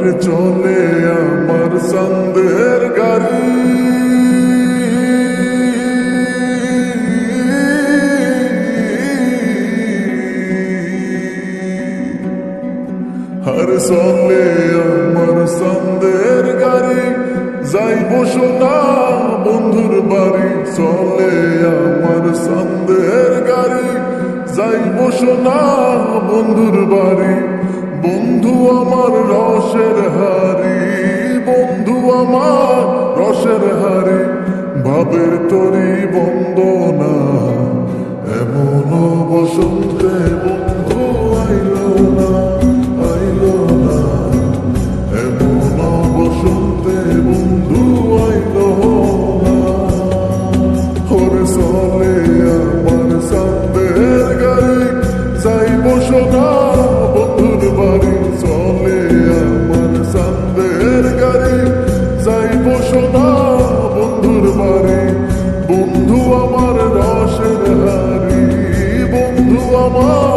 চলে আমার সন্দের গাড়ি। হর চলে আমার সন্দের গাড়ি। যাইব সোনা বন্ধুর বাড়ি। চলে আমার সন্দের গাড়ি। যাইব সোনা বন্ধুর বাড়ি। বন্ধু আমার রসের হারি, বন্ধু আমার রসের হারি, ভাবের তরি বন্দনা এমন বসন্তে বন্ধু আইল না। বন্ধু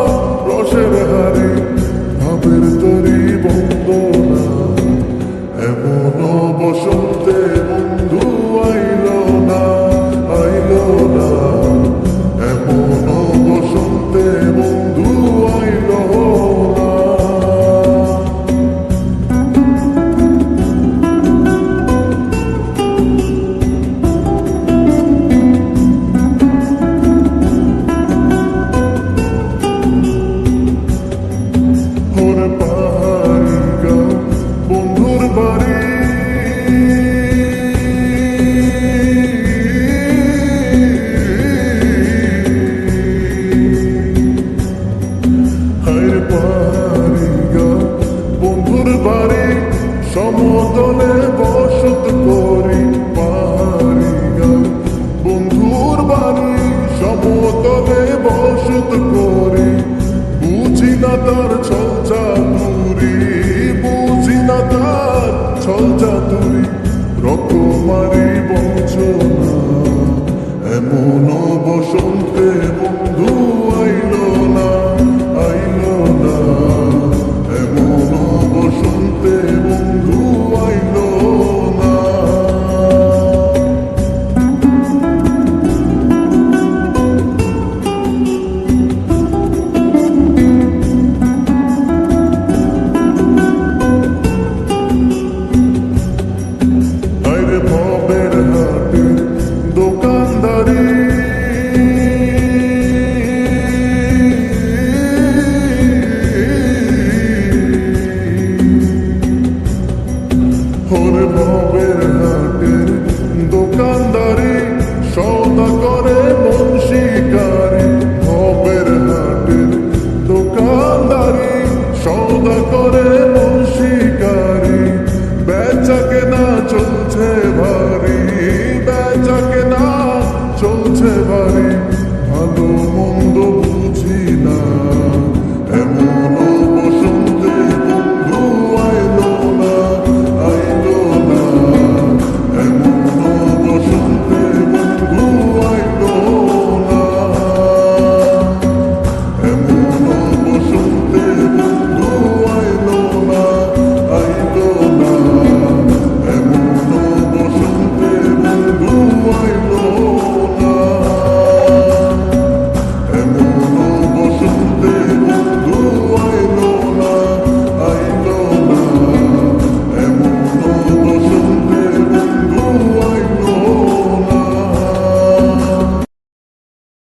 বাড়ি সমতলে বসত করি। বুঝি না তার ছলচা তুরি বুঝি না তার ছলচা তুরি রকমারি বঞ্চনা, এমন বসন্তে বন্ধু আইল না।